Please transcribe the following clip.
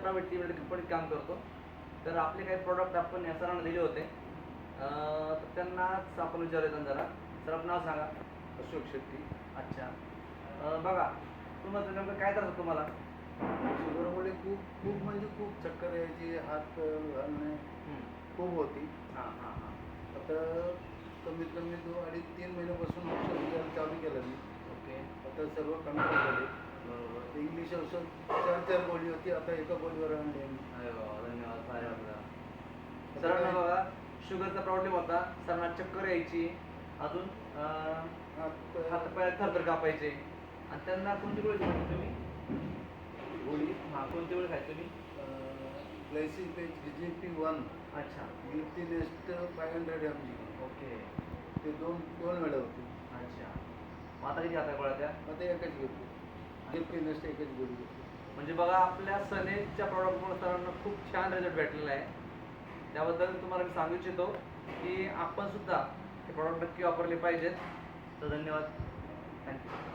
Private limited कंपनीत काम करतो. तर आपले काही प्रोडक्ट आपण या सरांना दिले होते. तर त्यांनाच आपण विचारूया जरा. सर आपलं नाव सांगा. अशोक शेट्टी. अच्छा. बघा. तुम्हाला नेमकं काय त्रास होतो तुम्हाला? शुगरमुळे खूप खूप म्हणजे खूप चक्कर यायची हात घालणे खूप होती. हां हां हां. आता कमीत कमी दो अडीच तीन महिन्यापासून औषध चालू केलं मी. ओके. आता सर्व कंट्रोल झाले. बरोबर. इंग्लिश औषध चार चार गोळी होती आता एका गोळीवर आणली आम्ही. अरे वा धन्यवाद. सरांना बघा शुगरचा प्रॉब्लेम होता. सरांना चक्कर यायची. अजून अं, हात हात पाय थरथर कापायचे. आणि त्यांना कोणती गोळी खायची तुम्ही? गोळी? हां कोणती गोळी खायची तुम्ही? Glycine page G P one अच्छा. गिफ्टी nest five hundred M G okay. ते दोन दोन वेळा होते. अच्छा. मग आता किती खाता गोळ्या त्या आता एकच घेतो गिफ्टी नसते एकच गोळी म्हणजे बघा आपल्या सनेजच्या प्रॉडक्टमुळे सरांना खूप छान रिझल्ट भेटलेला आहे. त्याबद्दल तुम्हाला मी सांगू इच्छितो की आपण सुद्धा हे प्रॉडक्ट नक्की वापरले पाहिजेत. तर धन्यवाद. थँक्यू